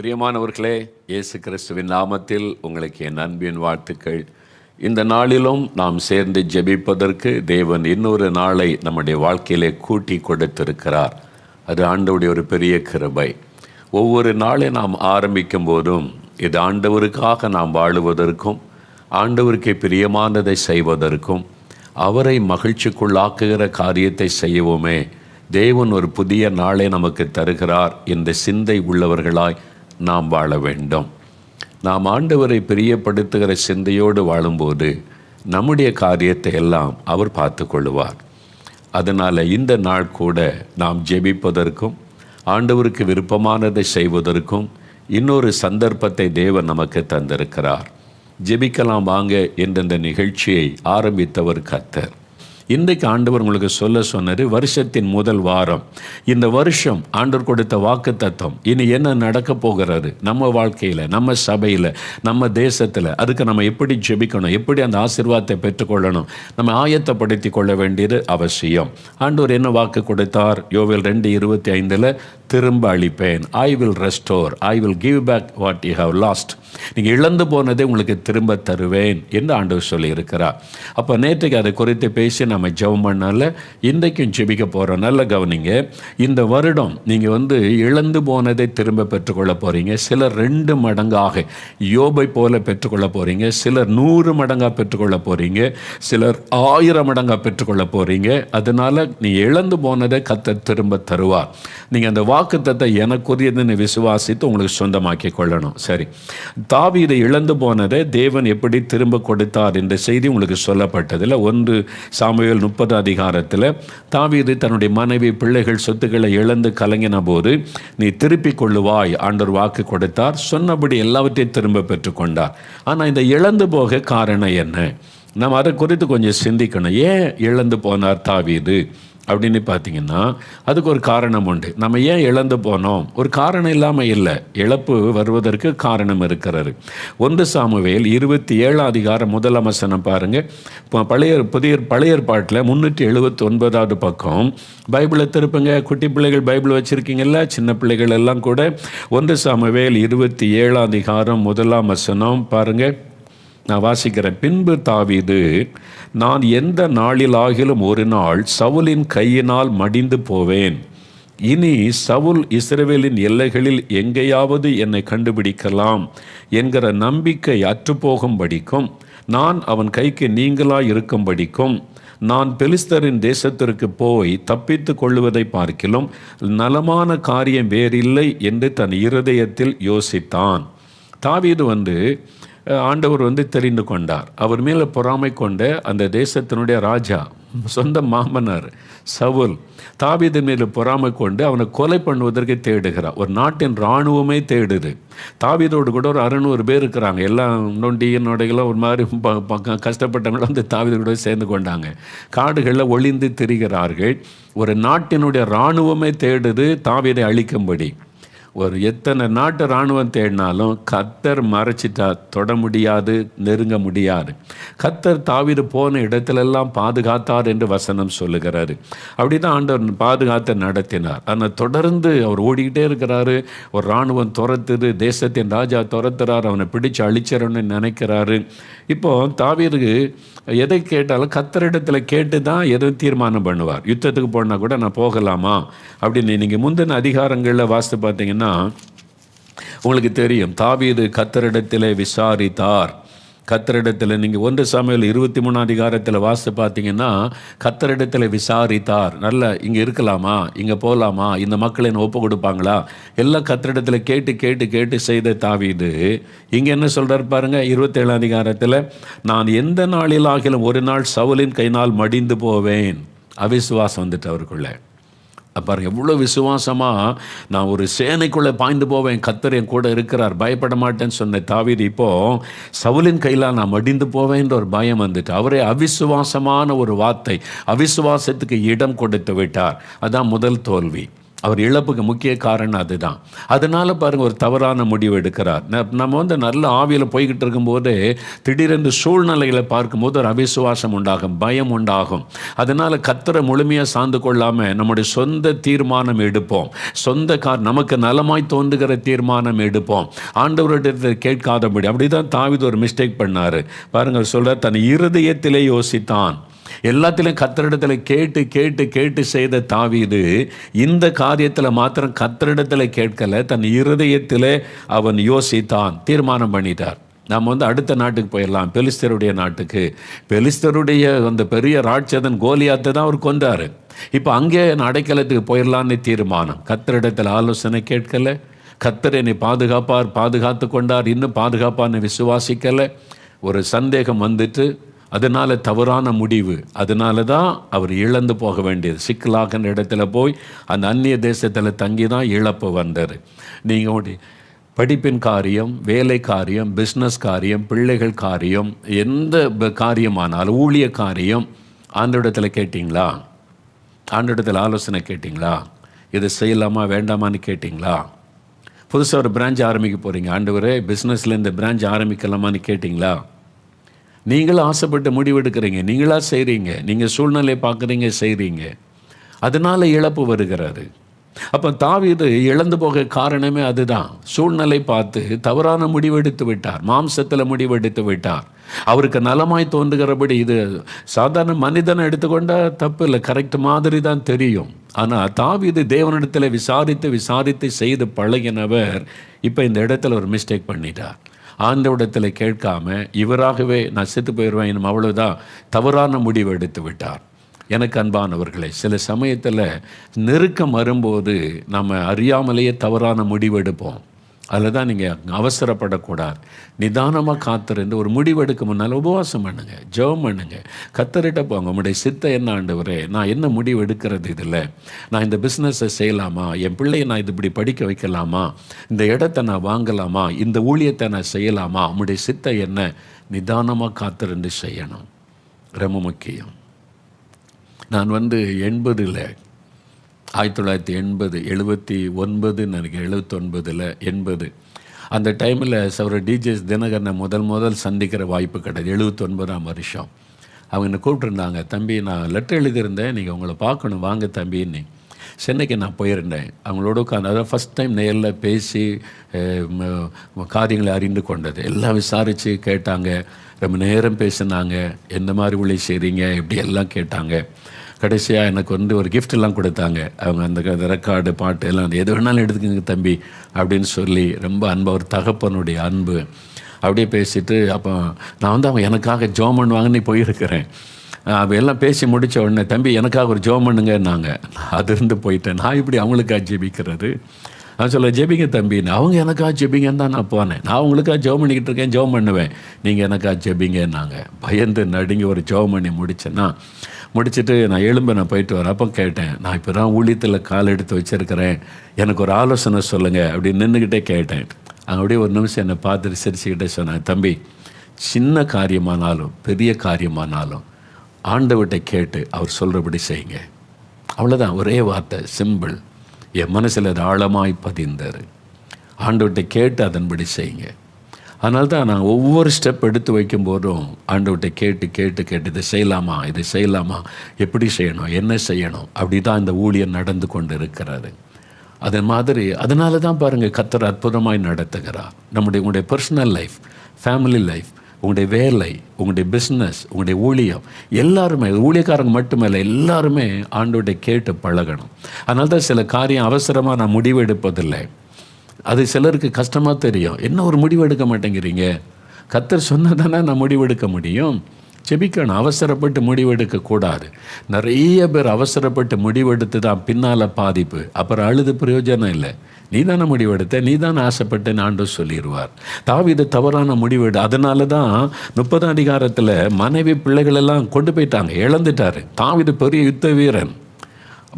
பிரியமானவர்களே இயேசு கிறிஸ்துவின் நாமத்தில் உங்களுக்கு என் அன்பின் வாழ்த்துக்கள். இந்த நாளிலும் நாம் சேர்ந்து ஜெபிப்பதற்கு தேவன் இன்னொரு நாளை நம்முடைய வாழ்க்கையிலே கூட்டி கொடுத்திருக்கிறார். அது ஆண்டவுடைய ஒரு பெரிய கிருபை. ஒவ்வொரு நாளை நாம் ஆரம்பிக்கும் போதும் இது ஆண்டவருக்காக நாம் வாழுவதற்கும் ஆண்டவருக்கு பிரியமானதை செய்வதற்கும் அவரை மகிழ்ச்சிக்குள்ளாக்குகிற காரியத்தை செய்யவுமே தேவன் ஒரு புதிய நாளை நமக்கு தருகிறார். என்ற சிந்தை உள்ளவர்களாய் நாம் வாழ வேண்டும். நாம் ஆண்டவரை பிரியப்படுத்துகிற சிந்தையோடு வாழும்போது நம்முடைய காரியத்தை எல்லாம் அவர் பார்த்து கொள்ளுவார். அதனால் இந்த நாள் கூட நாம் ஜெபிப்பதற்கும் ஆண்டவருக்கு விருப்பமானதை செய்வதற்கும் இன்னொரு சந்தர்ப்பத்தை தேவன் நமக்கு தந்திருக்கிறார். ஜெபிக்கலாம் வாங்க என்ற இந்த நிகழ்ச்சியை ஆரம்பித்தவர் கர்த்தர். இன்றைக்கு ஆண்டவர் உங்களுக்கு சொல்ல சொன்னார் வருஷத்தின் முதல் வாரம். இந்த வருஷம் ஆண்டவர் கொடுத்த வாக்கு தத்துவம் இனி என்ன நடக்க போகிறது? நம்ம வாழ்க்கையில் நம்ம சபையில் நம்ம தேசத்தில் அதுக்கு நம்ம எப்படி ஜெபிக்கணும்? எப்படி அந்த ஆசீர்வாதத்தை பெற்றுக்கொள்ளணும்? நம்ம ஆயத்தப்படுத்தி கொள்ள வேண்டியது அவசியம். ஆண்டவர் என்ன வாக்கு கொடுத்தார்? யோவில் ரெண்டு இருபத்தி ஐந்தில் திரும்ப அளிப்பேன் I will restore I will give back what you have lost நீங்கள் இழந்து போனதை உங்களுக்கு திரும்ப தருவேன் என்று ஆண்டவர் சொல்லியிருக்கிறார். அப்போ நேற்றுக்கு அதை குறித்து பேசி நம்ம ஜெபம் பண்ணால இன்றைக்கும் ஜெபிக்க போகிறோம் நல்ல கவனிங்க. இந்த வருடம் நீங்கள் வந்து இழந்து போனதை திரும்ப பெற்றுக்கொள்ள போகிறீங்க சிலர் ரெண்டு மடங்காக யோபை போல பெற்றுக்கொள்ள போகிறீங்க சிலர் நூறு மடங்காக பெற்றுக்கொள்ள போகிறீங்க சிலர் ஆயிரம் மடங்காக பெற்றுக்கொள்ள போகிறீங்க அதனால் நீ இழந்து போனதை கத்த திரும்ப தருவார். நீங்கள் அந்த வா வாக்குத்தத்தை எனக்குரியதுன்னு விசுவாசித்து உங்களுக்கு சொந்தமாக்கி கொள்ளணும் சரி. தாவீதை இழந்து போனதை தேவன் எப்படி திரும்ப கொடுத்தார் என்ற செய்தி உங்களுக்கு சொல்லப்பட்டதில் ஒன்று சாமியல் முப்பது அதிகாரத்தில் தாவீது தன்னுடைய மனைவி பிள்ளைகள் சொத்துக்களை இழந்து கலங்கின போது நீ திருப்பி கொள்ளுவாய் ஆண்டர் வாக்கு கொடுத்தார். சொன்னபடி எல்லாவற்றையும் திரும்ப பெற்றுக்கொண்டார் ஆனால் இந்த இழந்து போக காரணம் என்ன? நாம் அதை குறித்து கொஞ்சம் சிந்திக்கணும். ஏன் இழந்து போனார் தாவீது? அப்படின்னு பார்த்தீங்கன்னா அதுக்கு ஒரு காரணம் உண்டு. நம்ம ஏன் இழந்து போனோம்? ஒரு காரணம் இல்லாமல் இல்லை. இழப்பு வருவதற்கு காரணம் இருக்கிறது. ஒன்று சாமுவேல் இருபத்தி ஏழாம் அதிகாரம் முதல் பாருங்கள் இப்போ பழைய புதிய பழைய பாட்டில் முந்நூற்றி எழுபத்தி ஒன்பதாவது பக்கம். பைபிளை திருப்புங்க. குட்டி பிள்ளைகள் பைபிள் வச்சுருக்கீங்கல்ல? சின்ன பிள்ளைகள் எல்லாம் கூட. ஒன்று சாமுவேல் இருபத்தி ஏழாம் அதிகாரம் முதலாம் வசனம் பாருங்கள் நான் வாசிக்கிறேன். பின்பு தாவீது நான் எந்த நாளிலாகிலும் ஒரு நாள் சவுலின் கையினால் மடிந்து போவேன். இனி சவுல் இஸ்ரேவேலின் எல்லைகளில் எங்கேயாவது என்னை கண்டுபிடிக்கலாம் என்கிற நம்பிக்கை அற்றுப்போகும்படிக்கும் நான் அவன் கைக்கு நீங்களாய் இருக்கும்படிக்கும் நான் பெலிஸ்தரின் தேசத்திற்கு போய் தப்பித்து கொள்ளுவதை பார்க்கிலும் நலமான காரியம் வேறில்லை என்று தன் இருதயத்தில் யோசித்தான். தாவீது வந்து ஆண்டவர் வந்து தெரிந்து கொண்டார். அவர் மேலே பொறாமை கொண்ட அந்த தேசத்தினுடைய ராஜா சொந்த மாமனார் சவுல் தாவீது மேலே பொறாமை கொண்டு அவனை கொலை பண்ணுவதற்கு தேடுகிறார். ஒரு நாட்டின் இராணுவமே தேடுது. தாபீதோடு கூட ஒரு அறுநூறு பேர் இருக்கிறாங்க. எல்லாம் நொண்டி நொடைகளும் ஒரு மாதிரி ப- கஷ்டப்பட்டவங்களும் அந்த தாவீது சேர்ந்து கொண்டாங்க. காடுகளில் ஒளிந்து திரிகிறார்கள். ஒரு நாட்டினுடைய இராணுவமே தேடுது தாவீதை அழிக்கும்படி. ஒரு எத்தனை நாட்டு இராணுவம் தேடினாலும் கத்தர் மறைச்சிட்டா தொட முடியாது நெருங்க முடியாது. கத்தர் தாவீது போன இடத்திலெல்லாம் பாதுகாத்தார் என்று வசனம் சொல்லுகிறாரு. அப்படி தான் ஆண்டவர் பாதுகாத்து நடத்தினார். ஆனால் தொடர்ந்து அவர் ஓடிக்கிட்டே இருக்கிறாரு. ஒரு இராணுவம் துரத்துது தேசத்தின் ராஜா துரத்துறார் அவனை பிடிச்சு அழிச்சிடணும்னு நினைக்கிறாரு. இப்போ தாவீருக்கு எதை கேட்டாலும் கத்தரிடத்தில் கேட்டு தான் எதுவும் தீர்மானம் பண்ணுவார். யுத்தத்துக்கு போனால் கூட நான் போகலாமா? அப்படின்னு நீங்கள் முந்தின அதிகாரங்களில் வாசித்து பார்த்தீங்கன்னா உங்களுக்கு தெரியும் தாவீது கத்தரிடத்தில் விசாரித்தார். கத்தரிடத்தில் நீங்கள் ஒன்று சமையல் இருபத்தி மூணாம் அதிகாரத்தில் வாசித்து பார்த்தீங்கன்னா கத்தரிடத்தில் விசாரித்தார். நல்ல இங்கே இருக்கலாமா? இங்கே போகலாமா இந்த மக்கள் என்ன ஒப்பு கொடுப்பாங்களா? எல்லாம் கத்தரிடத்தில் கேட்டு கேட்டு கேட்டு செய்த தாவீது. இங்கே என்ன சொல்கிறார் பாருங்கள் இருபத்தேழாம் அதிகாரத்தில் நான் எந்த நாளிலாகிலும் ஒரு நாள் சவுலின் கைனால் மடிந்து போவேன். அவிசுவாசம் வந்துட்டு அவருக்குள்ளே. பாருங்க எவ்வளோ விசுவாசமாக நான் ஒரு சேனைக்குள்ளே பாய்ந்து போவேன் கத்தர் என் கூட இருக்கிறார் பயப்பட மாட்டேன்னு சொன்ன தாவீது இப்போது சவுலின் கையில் நான் மடிந்து போவேன்ற ஒரு பயம் வந்துட்டு அவரே அவிசுவாசமான ஒரு வார்த்தை அவிசுவாசத்துக்கு இடம் கொடுத்து விட்டார். அதான் முதல் தோல்வி. அவர் இழப்புக்கு முக்கிய காரணம் அதுதான். அதனால் பாருங்கள் ஒரு தவறான முடிவு எடுக்கிறார். நம்ம வந்து நல்ல ஆவியில் போய்கிட்டு இருக்கும்போது திடீரென்று சூழ்நிலைகளை பார்க்கும்போது ஒரு அவிசுவாசம் உண்டாகும் பயம் உண்டாகும். அதனால் கத்தரை முழுமையாக சார்ந்து கொள்ளாமல் நம்முடைய சொந்த தீர்மானம் எடுப்போம். சொந்த கார் நமக்கு நலமாய் தோன்றுகிற தீர்மானம் எடுப்போம். ஆண்டவரிடத்தை கேட்காதபடி அப்படிதான் தாவித ஒரு மிஸ்டேக் பண்ணார். பாருங்கள் சொல்கிறார் தன் இருதயத்திலே யோசித்தான். எல்லாத்திலும் கத்தரிடத்தில் கேட்டு கேட்டு கேட்டு செய்த தாவீது இந்த காரியத்தில் மாத்திரம் கத்தரிடத்தில் கேட்கல. தன் இருதயத்தில் அவன் யோசித்தான் தீர்மானம் பண்ணிட்டார். நாம் வந்து அடுத்த நாட்டுக்கு போயிடலாம். பெலிஸ்தருடைய நாட்டுக்கு. பெலிஸ்தருடைய அந்த பெரிய ராட்சதன் கோலியாத்தை தான் அவர் கொண்டாரு இப்போ அங்கே நான் அடைக்கலத்துக்கு போயிடலான்னு தீர்மானம். கத்தரிடத்தில் ஆலோசனை கேட்கல. கத்தர் என்னை பாதுகாப்பார் பாதுகாத்து கொண்டார். இன்னும் பாதுகாப்பான்னு விசுவாசிக்கலை. ஒரு சந்தேகம் வந்துட்டு அதனால் தவறான முடிவு. அதனால தான் அவர் இழந்து போக வேண்டியது. சிக்கலாகிற இடத்துல போய் அந்த அந்நிய தேசத்தில் தங்கி தான் இழப்பு வந்தார் நீங்கள் படிப்பின் காரியம் வேலை காரியம் பிஸ்னஸ் காரியம் பிள்ளைகள் காரியம் எந்த காரியமானாலும் ஊழிய காரியம் ஆண்டோடத்தில் கேட்டிங்களா? ஆண்டோடத்தில் ஆலோசனை கேட்டிங்களா? இது செய்யலாமா வேண்டாமான்னு கேட்டிங்களா? புதுசாக ஒரு பிரான்ச் ஆரம்பிக்க போகிறீங்க ஆண்டவரே பிஸ்னஸில் இந்த பிரான்ச் ஆரம்பிக்கலாமான்னு கேட்டிங்களா? நீங்களும் ஆசைப்பட்டு முடிவெடுக்கிறீங்க நீங்களாக செய்கிறீங்க நீங்கள் சூழ்நிலையை பார்க்குறீங்க செய்கிறீங்க அதனால் இழப்பு வருகிறது. அப்போ தாவீது இழந்து போக காரணமே அதுதான். சூழ்நிலை பார்த்து தவறான முடிவெடுத்து விட்டார் மாம்சத்தில் முடிவெடுத்து விட்டார். அவருக்கு நலமாய் தோன்றுகிறபடி இது சாதாரண மனிதனை எடுத்துக்கொண்டால் தப்பு இல்லை கரெக்ட் மாதிரி தான் தெரியும். ஆனால் தாவீது தேவனிடத்தில் விசாரித்து விசாரித்து செய்து பழகினவர் இப்போ இந்த இடத்துல ஒரு மிஸ்டேக் பண்ணிட்டார். ஆண்டவிடத்தில் கேட்காம இவராகவே நான் செத்து போயிடுவேன் இன்னும் தவறான முடிவு எடுத்து விட்டார். எனக்கு அன்பானவர்களே சில சமயத்தில் நெருக்கம் வரும்போது நம்ம அறியாமலேயே தவறான முடிவு எடுப்போம். அதில் தான் நீங்கள் அவசரப்படக்கூடாது. நிதானமாக காத்திருந்து ஒரு முடிவெடுக்க முன்னால் உபவாசம் பண்ணுங்க ஜெபம் பண்ணுங்க. கத்தரிட்ட போங்க உங்களுடைய சித்த என்ன ஆண்டவரே நான் என்ன முடிவு எடுக்கிறது இதில்? நான் இந்த பிஸ்னஸை செய்யலாமா? என் பிள்ளையை நான் இது இப்படி படிக்க வைக்கலாமா? இந்த இடத்த நான் வாங்கலாமா? இந்த ஊழியத்தை நான் செய்யலாமா? உங்களுடைய சித்த என்ன? நிதானமாக காத்திருந்து செய்யணும். ரொம்ப முக்கியம். நான் வந்து எண்பதில் ஆயிரத்தி தொள்ளாயிரத்தி எண்பது எழுபத்தி ஒன்பதுன்னு நினைக்கிறேன் எழுபத்தொன்பதில் எண்பது. அந்த டைமில் சௌர டிஜிஎஸ் தினகரனை முதல் முதல் சந்திக்கிற வாய்ப்பு கிடையாது. எழுபத்தொன்பதாம் வருஷம். அவங்க என்னை கூப்பிட்டுருந்தாங்க தம்பி நான் லெட்டர் எழுதியிருந்தேன் நீங்கள் உங்களை பார்க்கணும் வாங்க தம்பின்னு சென்னைக்கு நான் போயிருந்தேன். அவங்களோட உட்காந்து அதான் ஃபஸ்ட் டைம் நேரில் பேசி காரியங்களை அறிந்து கொண்டது. எல்லாம் விசாரித்து கேட்டாங்க. ரொம்ப நேரம் பேசினாங்க. எந்த மாதிரி உள்ளே செய்கிறீங்க இப்படி எல்லாம் கேட்டாங்க. கடைசியாக எனக்கு வந்து ஒரு gift எல்லாம் கொடுத்தாங்க. அவங்க அந்த க- ரெக்கார்டு பாட்டு எல்லாம் எது வேணாலும் எடுத்துக்கங்க தம்பி அப்படின்னு சொல்லி ரொம்ப அன்பு ஒரு தகப்பனுடைய அன்பு. அப்படியே பேசிட்டு அப்போ நான் வந்து அவங்க எனக்காக ஜோம் பண்ணுவாங்கன்னு போயிருக்கிறேன். அப்போ எல்லாம் பேசி முடித்த உடனே தம்பி எனக்காக ஒரு ஜோம் பண்ணுங்கன்னாங்க அது இருந்து போயிட்டேன். நான் இப்படி அவங்களுக்காக ஜெபிக்கிறது? நான் சொல்ல ஜெபிங்க தம்பின்னு அவங்க எனக்காக ஜெபிங்கன்னு தான் நான் போனேன். நான் உங்களுக்காக ஜோம் பண்ணிக்கிட்டு இருக்கேன் ஜோம் பண்ணுவேன். நீங்கள் எனக்காக ஜெபிங்கன்னாங்க. பயந்து நடுங்கி ஒரு ஜெபம் பண்ணி முடிச்சேன்னா முடிச்சுட்டு நான் எழும்ப நான் போயிட்டு வரேன். அப்போ கேட்டேன் நான் இப்போ தான் ஊழியத்தில் கால் எடுத்து வச்சிருக்கிறேன். எனக்கு ஒரு ஆலோசனை சொல்லுங்கள் அப்படின்னு நின்றுக்கிட்டே கேட்டேன். அங்கே அப்படியே ஒரு நிமிஷம் என்னை பார்த்துட்டு சிரிச்சுக்கிட்டே சொன்னேன் தம்பி சின்ன காரியமானாலும் பெரிய காரியமானாலும் ஆண்டவர்கிட்ட கேட்டு அவர் சொல்கிறபடி செய்யுங்க. அவ்வளோதான் ஒரே வார்த்தை சிம்பிள். என் மனசில் அது ஆழமாய் பதிந்தார் ஆண்டவர்கிட்ட கேட்டு அதன்படி செய்யுங்க. அதனால தான் நான் ஒவ்வொரு ஸ்டெப் எடுத்து வைக்கும்போதும் ஆண்டவர்கிட்ட கேட்டு கேட்டு கேட்டு இதை செய்யலாமா? இதை செய்யலாமா? எப்படி செய்யணும்? என்ன செய்யணும்? அப்படி தான் இந்த ஊழியர் நடந்து கொண்டு இருக்கிறது அது மாதிரி அதனால தான் பாருங்கள் கத்தர் அற்புதமாய் நடத்துகிறார். நம்முடைய உங்களுடைய பர்சனல் லைஃப் ஃபேமிலி லைஃப் உங்களுடைய வேலை உங்களுடைய பிஸ்னஸ் உங்களுடைய ஊழியம் எல்லாருமே ஊழியக்காரங்க மட்டுமல்ல எல்லாருமே ஆண்டோடைய கேட்டு பழகணும். அதனால தான் சில காரியம் அவசரமாக நான் முடிவு எடுப்பதில்லை. அது சிலருக்கு கஷ்டமாக தெரியும். என்ன ஒரு முடிவு எடுக்க மாட்டேங்கிறீங்க? கத்தர் சொன்னதானே நான் முடிவெடுக்க முடியும்? செபிக்கணும். அவசரப்பட்டு முடிவெடுக்க கூடாது. நிறைய பேர் அவசரப்பட்டு முடிவெடுத்து தான் பின்னால் பாதிப்பு. அப்புறம் அழுது பிரயோஜனம் இல்லை. நீ தானே முடிவெடுத்த நீ தானே ஆசைப்பட்டு ஆண்டு சொல்லிடுவார். தாவிது தவறான முடிவெடு அதனால தான் முப்பதாம் அதிகாரத்தில் மனைவி பிள்ளைகளெல்லாம் கொண்டு போயிட்டாங்க. இழந்துட்டார். தாவிது பெரிய யுத்த வீரன்.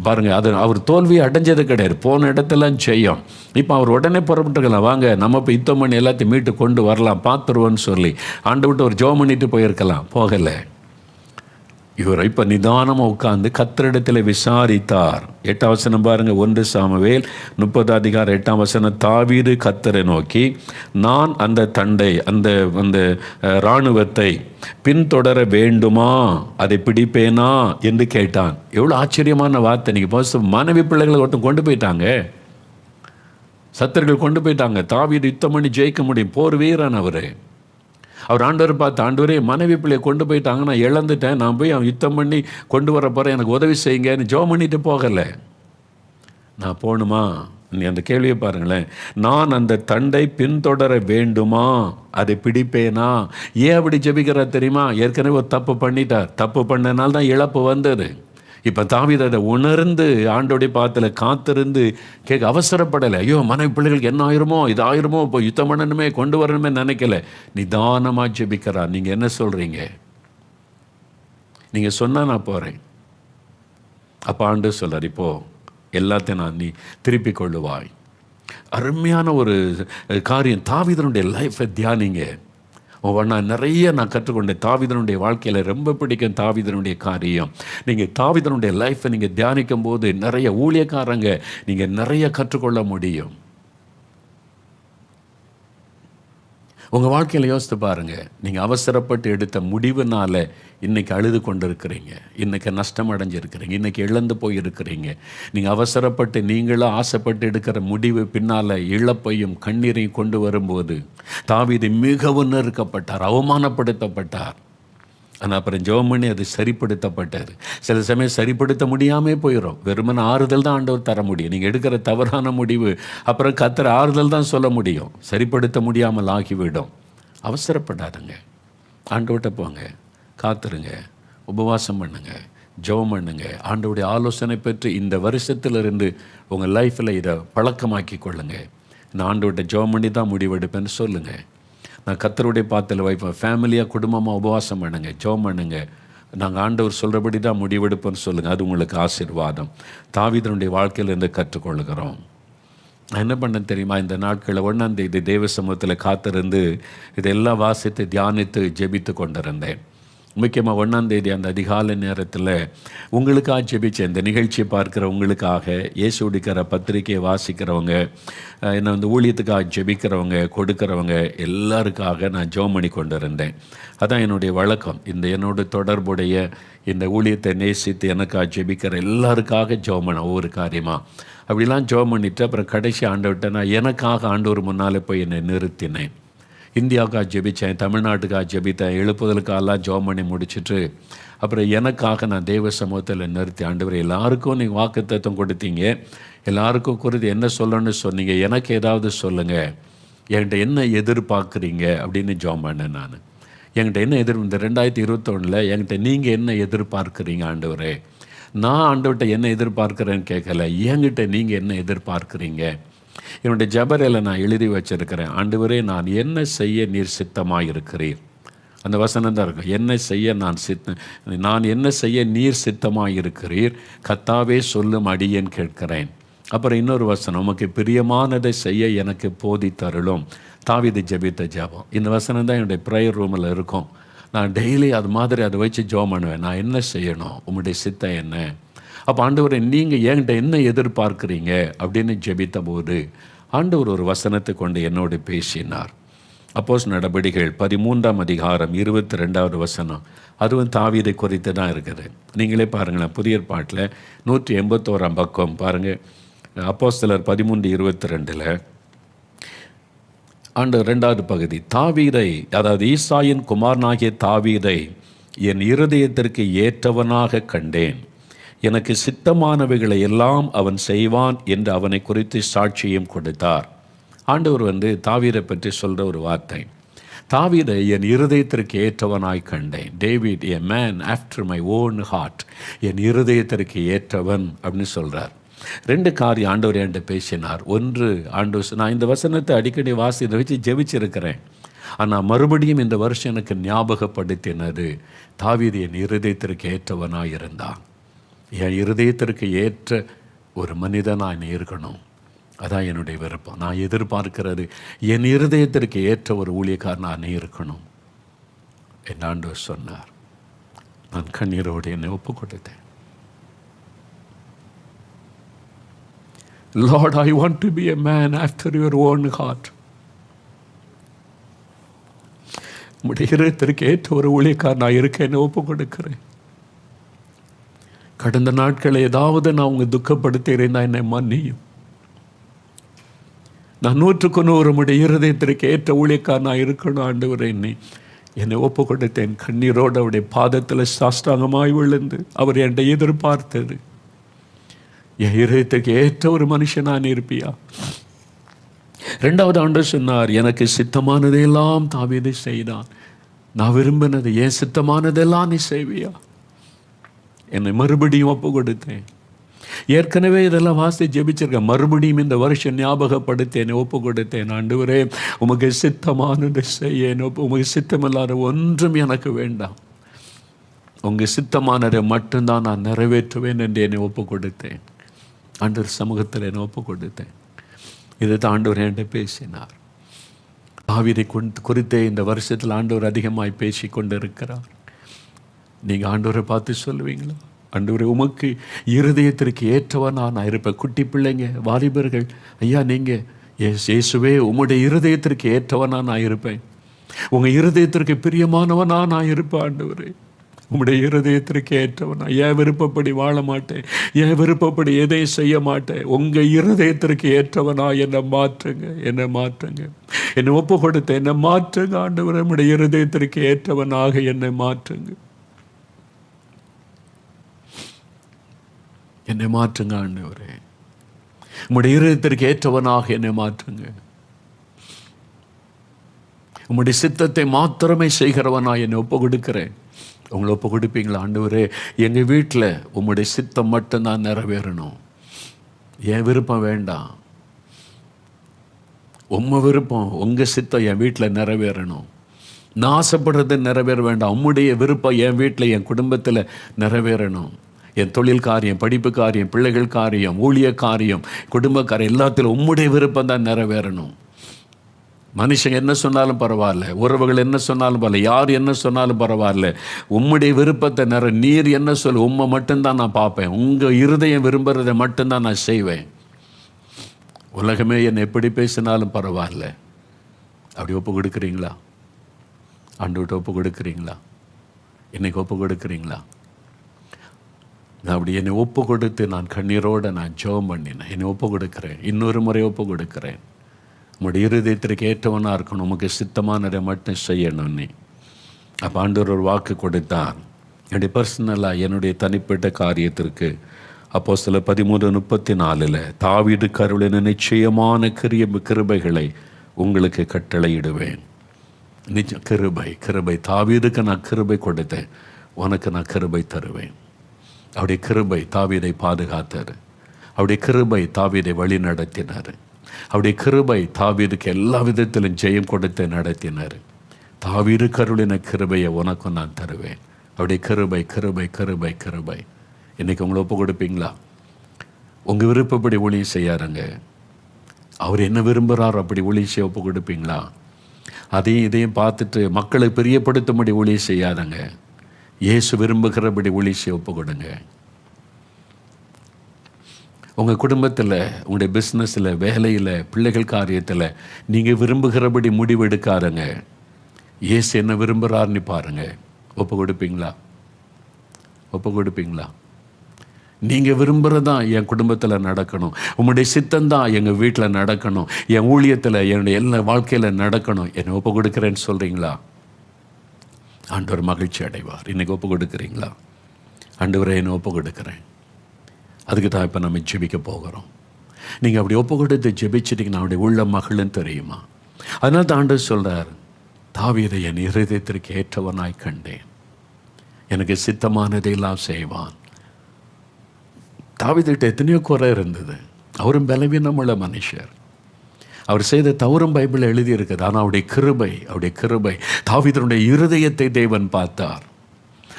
பாருங்க அது அவர் தோல்வி அடைஞ்சது கிடையாது. போன இடத்தெல்லாம் செய்யும். இப்போ அவர் உடனே புறப்பட்டுருக்கலாம் வாங்க நம்ம இப்போ யுத்தம் பண்ணி எல்லாத்தையும் மீட்டு கொண்டு வரலாம் பார்த்துருவோன்னு சொல்லி. ஆண்டு விட்டு ஒரு ஜோ பண்ணிட்டு போயிருக்கலாம். போகலை. இவர் இப்போ நிதானமாக உட்கார்ந்து கத்தரிடத்தில் விசாரித்தார். எட்டாம் வசனம் பாருங்க ஒன்று சாமவேல் முப்பது அதிகாரம் எட்டாம் வசனம் தாவீது கத்தரை நோக்கி நான் அந்த தண்டை அந்த அந்த இராணுவத்தை பின்தொடர வேண்டுமா? அதை பிடிப்பேனா? என்று கேட்டான். எவ்வளோ ஆச்சரியமான வார்த்தை. நீங்கள் போஸ் மனைவி பிள்ளைகளை ஒருத்தன் கொண்டு போயிட்டாங்க. சத்தர்கள் கொண்டு போயிட்டாங்க. தாவீது யுத்தம் பண்ணி ஜெயிக்க முடியும். போர் வீரன் அவர். அவர் ஆண்டவர் பார்த்து ஆண்டவரே மனைவி பிள்ளையை கொண்டு போயிட்டாங்க நான் இழந்துட்டேன். நான் போய் அவன் யுத்தம் பண்ணி கொண்டு வர போகிறேன் எனக்கு உதவி செய்யுங்கன்னு ஜோ பண்ணிட்டு போகலை. நான் போகணுமா? நீ அந்த கேள்வியை பாருங்களேன். நான் அந்த தண்டை பின்தொடர வேண்டுமா? அதை பிடிப்பேனா? ஏன் அப்படி ஜெபிக்கிறார் தெரியுமா? ஏற்கனவே ஒரு தப்பு பண்ணிட்டார். தப்பு பண்ணனால தான் இழப்பு வந்தது. இப்போ தாவீது அதை உணர்ந்து ஆண்டோடைய பாத்தில் காத்திருந்து கேட்க அவசரப்படலை. ஐயோ மனைவி பிள்ளைகளுக்கு என்ன ஆயிருமோ இது ஆயிருமோ இப்போ யுத்தம் பண்ணணுமே கொண்டு வரணுமே நினைக்கல. நிதானமாக ஜெபிக்கிறார் நீங்கள் என்ன சொல்கிறீங்க நீங்கள் சொன்னால் நான் போகிறேன் அப்போ ஆண்டு சொல்கிறார் இப்போது எல்லாத்தையும் நான் நீ திருப்பி கொள்ளுவாய். அருமையான ஒரு காரியம். தாவிதனுடைய லைஃப்பை தியானிங்க. ஒவ்வொன்றா நிறைய நான் கற்றுக்கொண்டேன். தாவிதனுடைய வாழ்க்கையில் ரொம்ப பிடிக்கும் தாவிதனுடைய காரியம். நீங்கள் தாவிதனுடைய லைஃப்பை நீங்கள் தியானிக்கும் போது நிறைய ஊழியக்காரங்க நீங்கள் நிறைய கற்றுக்கொள்ள முடியும். உங்கள் வாழ்க்கையில் யோசித்து பாருங்கள் நீங்கள் அவசரப்பட்டு எடுத்த முடிவுனால் இன்றைக்கி அழுது கொண்டு இருக்கிறீங்க இன்றைக்கி நஷ்டம் அடைஞ்சிருக்கிறீங்க. இன்றைக்கி இழந்து போய் இருக்கிறீங்க நீங்கள் அவசரப்பட்டு நீங்களும் ஆசைப்பட்டு எடுக்கிற முடிவு பின்னால் இழப்பையும் கண்ணீரையும் கொண்டு வரும்போது தாவிதை மிகவும் நெருக்கப்பட்டார் அவமானப்படுத்தப்பட்டார். ஆனால் அப்புறம் ஜெபம் பண்ணி அது சரிப்படுத்தப்பட்டது. சில சமயம் சரிப்படுத்த முடியாமல் போயிடும் வெறுமன ஆறுதல் தான் ஆண்டவர் தர முடியும். நீங்கள் எடுக்கிற தவறான முடிவு அப்புறம் கத்துற ஆறுதல் தான் சொல்ல முடியும். சரிப்படுத்த முடியாமல் ஆகிவிடும். அவசரப்படாதுங்க. ஆண்டவர்கிட்ட போங்க. காத்துருங்க. உபவாசம் பண்ணுங்க. ஜெபம் பண்ணுங்க. ஆண்டவுடைய ஆலோசனை பெற்று இந்த வருஷத்திலிருந்து உங்கள் லைஃப்பில் இதை பழக்கமாக்கி கொள்ளுங்கள் நான் ஆண்டவர்கிட்ட ஜெபம் பண்ணி தான் முடிவெடுப்பேன்னு சொல்லுங்கள் நான் கத்தருடைய பாத்தில் வைப்பேன். ஃபேமிலியாக குடும்பமாக உபவாசம் பண்ணுங்க ஜோம் பண்ணுங்க. நாங்கள் ஆண்டவர் சொல்கிறபடி தான் முடிவெடுப்போம்னு சொல்லுங்கள் அது உங்களுக்கு ஆசீர்வாதம். தாவிதனுடைய வாழ்க்கையில் இருந்து கற்றுக்கொள்கிறோம். நான் என்ன பண்ணேன் தெரியுமா? இந்த நாட்களில் ஒன்றாந்தேதி தேவ சமூகத்தில் காத்திருந்து இதெல்லாம் வாசித்து தியானித்து ஜெபித்து கொண்டிருந்தேன். முக்கியமாக ஒன்றாந்தேதி அந்த அதிகாலை நேரத்தில் உங்களுக்காக ஜெபிச்ச இந்த நிகழ்ச்சியை பார்க்குற உங்களுக்காக இயேசு உடிக்கிற பத்திரிக்கையை வாசிக்கிறவங்க என்னை என்ன வந்து ஊழியத்துக்காக ஜெபிக்கிறவங்க கொடுக்கிறவங்க எல்லாருக்காக நான் ஜோம் பண்ணி கொண்டு இருந்தேன் அதான் என்னுடைய வழக்கம். இந்த என்னோட தொடர்புடைய இந்த ஊழியத்தை நேசித்து எனக்காக ஜெபிக்கிற எல்லாருக்காக ஜோம் பண்ண ஒவ்வொரு காரியமாக அப்படிலாம் ஜெபம் பண்ணிவிட்டு அப்புறம் கடைசி ஆண்டவர்கிட்ட நான் எனக்காக ஆண்டவர் முன்னால் போய் என்னை நிறுத்தினேன். இந்தியாவுக்காக ஜெபித்தேன் தமிழ்நாட்டுக்காக ஜெபித்தேன் எழுப்புதலுக்காகலாம் ஜோம் பண்ணி முடிச்சிட்டு அப்புறம் எனக்காக நான் தெய்வ சமூகத்தில் நிறுத்தி ஆண்டவர் எல்லாருக்கும் நீங்கள் வாக்குத்தத்தம் கொடுத்தீங்க. எல்லாருக்கும் குறித்து என்ன சொல்லணும்னு சொன்னீங்க எனக்கு ஏதாவது சொல்லுங்கள் என்கிட்ட என்ன எதிர்பார்க்குறீங்க அப்படின்னு ஜோம் பண்ணேன் நான். என்கிட்ட என்ன எதிர் இந்த ரெண்டாயிரத்தி இருபத்தொன்னில் என்கிட்ட நீங்கள் என்ன எதிர்பார்க்குறீங்க ஆண்டவரே? நான் ஆண்டவர்கிட்ட என்ன எதிர்பார்க்குறேன்னு கேட்கல என்கிட்ட நீங்கள் என்ன எதிர்பார்க்குறீங்க? என்னுடைய ஜபரையில் நான் எழுதி வச்சிருக்கிறேன். ஆண்டவரே நான் என்ன செய்ய நீர் சித்தமாக இருக்கிறீர் அந்த வசனம் தான் இருக்கும் என்ன செய்ய நான் சித்த நான் என்ன செய்ய நீர் சித்தமாக இருக்கிறீர் கத்தாவே சொல்லும் அடியேன் கேட்கிறேன். அப்புறம் இன்னொரு வசனம் உமக்கு பிரியமானதை செய்ய எனக்கு போதி தருளும். தாவித ஜபித்த ஜபம். இந்த வசனம் தான் என்னுடைய ப்ரேயர் ரூமில் இருக்கும். நான் டெய்லி அது மாதிரி அதை வச்சு ஜோம் பண்ணுவேன். நான் என்ன செய்யணும்? உம்முடைய சித்தம் என்ன? அப்போ ஆண்டவரை நீங்கள் என்கிட்ட என்ன எதிர்பார்க்குறீங்க? அப்படின்னு ஜெபித்த போது ஆண்டவர் ஒரு வசனத்தை கொண்டு என்னோடு பேசினார். அப்போஸ் நடபடிகள் பதிமூன்றாம் அதிகாரம் இருபத்தி ரெண்டாவது வசனம். அதுவும் தாவீதை குறித்து தான் இருக்குது. நீங்களே பாருங்களேன் புதிய பாட்டில் நூற்றி எண்பத்தோராம் பக்கம் பாருங்கள் அப்போ சிலர் பதிமூன்று இருபத்தி ரெண்டில் ஆண்டு ரெண்டாவது பகுதி தாவீதை அதாவது ஈசாயின் குமாரனாகிய தாவீதை என் இருதயத்திற்கு ஏற்றவனாக கண்டேன். எனக்கு சித்தமானவைகளை எல்லாம் அவன் செய்வான் என்று அவனை குறித்து சாட்சியும் கொடுத்தார். ஆண்டவர் வந்து தாவீரை பற்றி சொல்கிற ஒரு வார்த்தை. தாவீதை என் இருதயத்திற்கு ஏற்றவனாய் கண்டேன். David a man after my own heart என் இருதயத்திற்கு ஏற்றவன் அப்படின்னு சொல்கிறார் ரெண்டு காரியம் ஆண்டவர் என்கிட்ட பேசினார். ஒன்று ஆண்டவர் நான் இந்த வசனத்தை அடிக்கடி வாசி வச்சு ஜெபிச்சிருக்கிறேன். ஆனால் மறுபடியும் இந்த வருஷம் எனக்கு ஞாபகப்படுத்தினது. தாவீது என் இருதயத்திற்கு ஏற்றவனாக இருந்தான். என் இருதயத்திற்கு ஏற்ற ஒரு மனிதனாக நான் இருக்கணும் அதான் என்னுடைய விருப்பம். நான் எதிர்பார்க்கிறது என் இருதயத்திற்கு ஏற்ற ஒரு ஊழியக்கார் நான் இருக்கணும் என் ஆண்டவர் சொன்னார். நான் கண்ணீரோடு என்னை ஒப்பு கொடுத்தேன் Lord I want to be a man after your own heart உடைய இருதயத்திற்கு ஏற்ற ஒரு ஊழியக்கார் நான் இருக்கேன்னு ஒப்பு கொடுக்கிறேன் கடந்த நாட்களை ஏதாவது நான் உங்க துக்கப்படுத்துகிறேன் என்னை மன்னியும். நான் நூற்றுக்கு நூறு உடைய இருதயத்திற்கு ஏற்ற ஊழியக்கார் நான் இருக்கணும் ஆண்டவரே என்னை என்னை ஒப்பு கொடுத்தேன் கண்ணீரோடு அவருடைய பாதத்தில் சாஷ்டாங்கமாய் விழுந்து அவர் என்னை எதிர்பார்த்தது. என் இருதயத்துக்கு ஏற்ற ஒரு மனுஷன் நான் இருப்பியா? ரெண்டாவது ஆண்டு சொன்னார் எனக்கு சித்தமானதையெல்லாம் தாவியதை செய்தான். நான் விரும்பினது ஏன் சித்தமானதெல்லாம் நீ செய்வியா? என்னை மறுபடியும் ஒப்பு கொடுத்தேன் ஏற்கனவே இதெல்லாம் வாசி ஜெபிச்சிருக்கேன் மறுபடியும் இந்த வருஷம் ஞாபகப்படுத்தேன் என்னை ஒப்பு கொடுத்தேன் ஆண்டவரே உமக்கு சித்தமானது செய்ய ஒப்பு- உமக்கு சித்தமில்லாத ஒன்றும் எனக்கு வேண்டாம். உங்கள் சித்தமானதை மட்டும்தான் நான் நிறைவேற்றுவேன் என்று என்னை ஒப்பு கொடுத்தேன் ஆண்டவர் சமூகத்தில் என்னை ஒப்பு கொடுத்தேன் இதை தான் ஆண்டவர் என்கிட்ட பேசினார். தாவீதை குறித்தே இந்த வருஷத்தில் ஆண்டவர் அதிகமாய் பேசி கொண்டிருக்கிறார் நீங்கள் ஆண்டவரை பார்த்து சொல்லுவீங்களா? ஆண்டவரே உமக்கு இருதயத்திற்கு ஏற்றவனா நான் இருப்பேன் குட்டி பிள்ளைங்க வாலிபர்கள் ஐயா நீங்கள் எஸ் இயேசுவே உம்முடைய இருதயத்திற்கு ஏற்றவனா நான் இருப்பேன் உங்கள் இருதயத்திற்கு பிரியமானவனா நான் இருப்பேன் ஆண்டவரே? உம்முடைய இருதயத்திற்கு ஏற்றவனா என் விருப்பப்படி வாழ மாட்டேன்? ஏன் விருப்பப்படி எதையும் செய்ய மாட்டேன்? உங்கள் இருதயத்திற்கு ஏற்றவனா என்னை மாற்றுங்க என்னை மாற்றுங்க. என்னை ஒப்பு கொடுத்த என்னை மாற்றுங்க ஆண்டவர். உம்முடைய இருதயத்திற்கு ஏற்றவனாக என்னை மாற்றுங்க. என்னை மாற்றுங்க ஆண்டவரே. உம்முடைய இருதயத்திற்கு ஏற்றவனாக என்னை மாற்றுங்க உம்முடைய சித்தத்தை மாத்திரமே செய்கிறவனா என்னை ஒப்பு கொடுக்கிறேன் உங்களை ஒப்பு கொடுப்பீங்களா ஆண்டவரே? எங்கள் வீட்டில் உம்முடைய சித்தம் மட்டும்தான் நிறைவேறணும். என் விருப்பம் வேண்டாம். உம்ம விருப்பம் உங்கள் சித்தம் என் வீட்டில் நிறைவேறணும். நான் ஆசைப்படுறது நிறைவேற வேண்டாம். உம்முடைய விருப்பம் என் வீட்டில் என் குடும்பத்தில் நிறைவேறணும். என் தொழில் காரியம் படிப்பு காரியம் பிள்ளைகள் காரியம் ஊழிய காரியம் குடும்ப காரியம் எல்லாத்திலும் உம்முடைய விருப்பம் தான் நிறைவேறணும். மனுஷன் என்ன சொன்னாலும் பரவாயில்ல உறவுகள் என்ன சொன்னாலும் பரவாயில்ல யார் என்ன சொன்னாலும் பரவாயில்ல. உம்முடைய விருப்பத்தை நிற நீர் என்ன சொல் உம்மை மட்டும்தான் நான் பார்ப்பேன். உங்கள் இருதயம் விரும்புகிறதை மட்டும்தான் நான் செய்வேன். உலகமே என்னை எப்படி பேசினாலும் பரவாயில்ல. அப்படி ஒப்பு கொடுக்குறீங்களா? ஆண்டு விட்டு ஒப்பு கொடுக்குறீங்களா? என்னைக்கு ஒப்பு கொடுக்குறீங்களா? நான் அப்படி என்னை ஒப்பு கொடுத்து நான் கண்ணீரோடு நான் ஜெபம் பண்ணினேன். என்னை ஒப்பு கொடுக்குறேன் இன்னொரு முறை ஒப்பு கொடுக்குறேன் உங்களுடைய இருதயத்திற்கு ஏற்றவனாக இருக்கணும். உமக்கு சித்தமானதை மட்டும் செய்யணும் நீ. அப்போ ஆண்டவர் ஒரு வாக்கு கொடுத்தான். என்னுடைய பர்சனலாக என்னுடைய தனிப்பட்ட காரியத்திற்கு அப்போ சில பதிமூணு முப்பத்தி நாலில் தாவீடு கருளின நிச்சயமான கிரிய கிருபைகளை உங்களுக்கு கட்டளையிடுவேன். நிஜ கிருபை கிருபை. தாவீடுக்கு நான் கிருபை கொடுத்தேன். உனக்கு நான் கிருபை தருவேன். அவருடைய கிருபை தாவீதை பாதுகாத்தார். அவருடைய கிருபை தாவீதை வழி நடத்தினார். அவருடைய கிருபை தாவீதுக்கு எல்லா விதத்திலும் ஜெயம் கொடுத்து நடத்தினார். தாவீது கருளின கிருபையை உனக்கும் நான் தருவேன். அவருடைய கிருபை கிருபை கிருபை கிருபை. இன்றைக்கி உங்களை ஒப்பு கொடுப்பீங்களா? உங்கள் விருப்பப்படி ஒளியும் செய்யாருங்க. அவர் என்ன விரும்புகிறாரோ அப்படி ஒளி செய்ய ஒப்பு கொடுப்பீங்களா? அதையும் இதையும் பார்த்துட்டு மக்களை பிரியப்படுத்தும்படி ஊழியம் செய்யாதங்க. இயேசு விரும்புகிறபடி ஊழியம் செய்ய ஒப்பு கொடுங்க. உங்கள் குடும்பத்தில் உங்களுடைய பிஸ்னஸில் வேலையில் பிள்ளைகள் காரியத்தில் நீங்கள் விரும்புகிறபடி முடிவு எடுக்காதங்க இயேசு என்ன விரும்புகிறாருன்னு பாருங்க. ஒப்பு கொடுப்பீங்களா? ஒப்பு கொடுப்பீங்களா? நீங்கள் விரும்புகிறதான் என் குடும்பத்தில் நடக்கணும். உங்களுடைய சித்தம்தான் எங்கள் வீட்டில் நடக்கணும். என் ஊழியத்தில் என்னுடைய எல்லா வாழ்க்கையில் நடக்கணும். என்னை ஒப்பு கொடுக்குறேன்னு சொல்கிறீங்களா ஆண்டவர் மகிழ்ச்சி அடைவார். இன்னைக்கு ஒப்பு கொடுக்குறீங்களா? ஆண்டவரை என்னை ஒப்பு கொடுக்குறேன். அதுக்கு தான் இப்போ நம்ம ஜெபிக்க போகிறோம். நீங்கள் அப்படி ஒப்பு கொடுத்து ஜெபிச்சிட்டிங்கன்னா அவருடைய உள்ள மகள்னு தெரியுமா? அதனால தான் ஆண்டவர் சொல்கிறார் தாவீதை என் இருதயத்திற்கு ஏற்றவனாய் கண்டேன். எனக்கு சித்தமானதையெல்லாம் செய்வான். தாவிதிட்ட எத்தனையோ குறை இருந்தது. அவரும் பலவீனமுள்ள மனுஷர். அவர் செய்த தவறும் பைபிள் எழுதியிருக்குது ஆனால் அவருடைய கிருபை அவருடைய கிருபை தாவீதனுடைய இருதயத்தை தேவன் பார்த்தார்.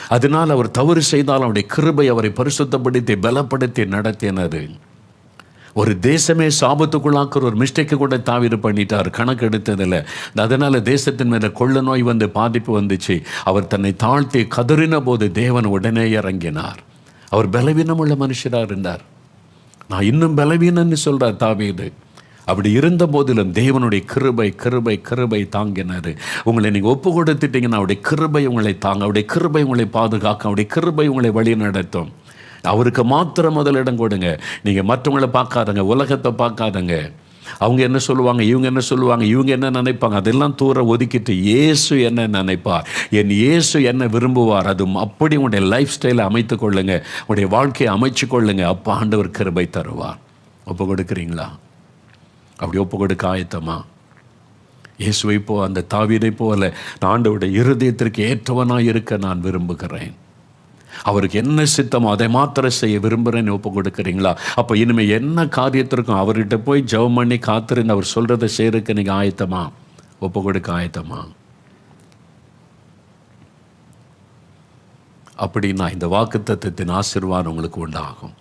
அதனால் அவர் தவறு செய்தால் அவருடைய கிருபை அவரை பரிசுத்தப்படுத்தி பலப்படுத்தி நடத்தினது. ஒரு தேசமே சாபத்துக்குள்ளாக்குற ஒரு மிஸ்டேக்கு கூட தாவிர பண்ணிட்டார். கணக்கு எடுத்ததில்ல. அதனால் தேசத்தின் மேலே கொள்ள நோய் வந்து பாதிப்பு வந்துச்சு. அவர் தன்னை தாழ்த்தி கதறின போது தேவன் உடனே இறங்கினார். அவர் பலவீனமுள்ள மனுஷராக இருந்தார். நான் இன்னும் பலவீனன்னு சொல்கிறார் தாவீது. அப்படி இருந்த போதிலும் தேவனுடைய கிருபை கிருபை கிருபை தாங்கினார் உங்களை நீங்கள் ஒப்பு கொடுத்துட்டீங்கன்னா அவருடைய கிருபை உங்களை தாங்க அவருடைய கிருபை உங்களை பாதுகாக்க அவருடைய கிருபை உங்களை வழி நடத்தும். அவருக்கு மாத்திரம் முதலிடம் கொடுங்க. நீங்கள் மற்றவங்களை பார்க்காதங்க உலகத்தை பார்க்காதங்க. அவங்க என்ன சொல்லுவாங்க இவங்க என்ன சொல்லுவாங்க இவங்க என்ன நினைப்பாங்க அதெல்லாம் தூர ஒதுக்கிட்டு இயேசு என்ன நினைப்பார்? என் இயேசு என்ன விரும்புவார்? அது அப்படி உங்களுடைய லைஃப் ஸ்டைலை அமைத்து கொள்ளுங்க. உங்களுடைய வாழ்க்கையை அமைச்சு கொள்ளுங்க. அப்போ ஆண்டவர் கிருபை தருவார். ஒப்பு கொடுக்குறீங்களா அப்படி ஒப்பு கொடுக்க ஆயத்தமா இயேசுவை போ அந்த தாவீதை போல நான் ஆண்டவருடைய இருதயத்திற்கு ஏற்றவனாக இருக்க நான் விரும்புகிறேன். அவருக்கு என்ன சித்தமோ அதை மாத்திரம் செய்ய விரும்புகிறேன்னு ஒப்பு கொடுக்குறீங்களா அப்போ இனிமேல் என்ன காரியத்திற்கும் அவர்கிட்ட போய் ஜெபம் பண்ணி காத்திருந்து அவர் சொல்கிறத செய்யறதுக்கு நீங்கள் ஆயத்தமா? ஒப்பு கொடுக்க ஆயத்தமா அப்படின்னா இந்த வாக்கு தத்துவத்தின் ஆசீர்வாதம் உங்களுக்கு உண்டாகும்.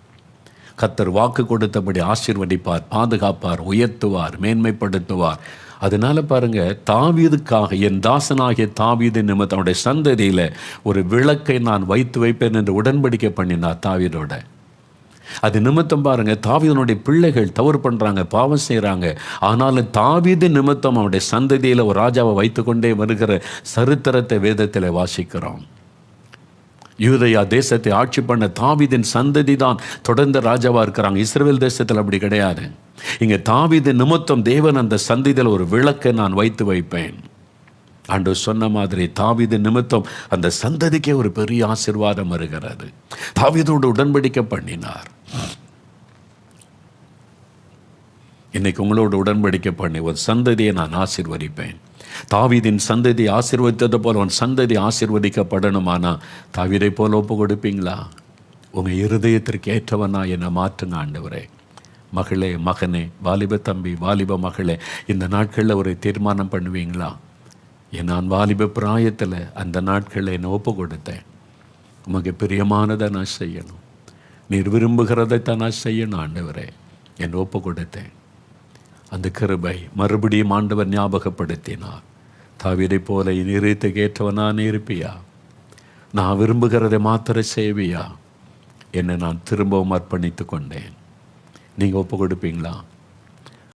கத்தர் வாக்கு கொடுத்தபடி ஆசீர்வதிப்பார் பாதுகாப்பார் உயர்த்துவார் மேன்மைப்படுத்துவார். அதனால பாருங்க தாவீதுக்காக என் தாசனாகிய தாவீது நிமித்தம் அவனுடைய சந்ததியில் ஒரு விளக்கை நான் வைத்து வைப்பேன் என்று உடன்படிக்கை பண்ணினார் தாவீதோட. அது நிமித்தம் பாருங்க தாவீதனுடைய பிள்ளைகள் தவறு பண்ணுறாங்க பாவம் செய்கிறாங்க ஆனாலும் தாவீது நிமித்தம் அவனுடைய சந்ததியில் ஒரு ராஜாவை வைத்துக்கொண்டே வருகிற சரித்திரத்தை வேதத்தில் வாசிக்கிறோம். யூதையா தேசத்தை ஆட்சி பண்ண தாவிதின் சந்ததி தான் தொடர்ந்து ராஜாவாக இருக்கிறாங்க. இஸ்ரேல் தேசத்தில் அப்படி கிடையாது. இங்கே தாவிது நிமித்தம் தேவன் அந்த சந்ததியில் ஒரு விளக்கை நான் வைத்து வைப்பேன். அன்று சொன்ன மாதிரி தாவிது நிமித்தம் அந்த சந்ததிக்கே ஒரு பெரிய ஆசிர்வாதம் வருகிறது. தாவிதோடு உடன்படிக்கை பண்ணினார். இன்னைக்கு உங்களோட உடன்படிக்கை பண்ணி ஒரு சந்ததியை நான் ஆசிர்வதிப்பேன். தாவீதின் சந்ததி ஆசிர்வதித்தது போல உன் சந்ததி ஆசிர்வதிக்கப்படணுமானா? தாவீதை போல் ஒப்பு கொடுப்பீங்களா உங்கள் இருதயத்திற்கு ஏற்றவனா என்னை மாற்றுங்க ஆண்டவரே. மகளே மகனே வாலிப தம்பி வாலிப மகளே இந்த நாட்களில் ஒரு தீர்மானம் பண்ணுவீங்களா? என் நான் வாலிப பிராயத்தில் அந்த நாட்களில் என்னை ஒப்பு கொடுத்தேன் உமக்கு பிரியமானதை நான் செய்யணும். நீர் விரும்புகிறதை தான் நான் செய்யணும் ஆண்டவரே. என் ஒப்பு கொடுத்தேன் அந்த கிருபை மறுபடியும் ஆண்டவர் ஞாபகப்படுத்தினார். தாவீதை போல நிறுத்துக்கு ஏற்றவனா இருப்பியா? நான் விரும்புகிறதை மாத்திர செய்வியா? என்னை நான் திரும்பவும் அர்ப்பணித்து கொண்டேன் நீங்கள் ஒப்பு கொடுப்பீங்களா?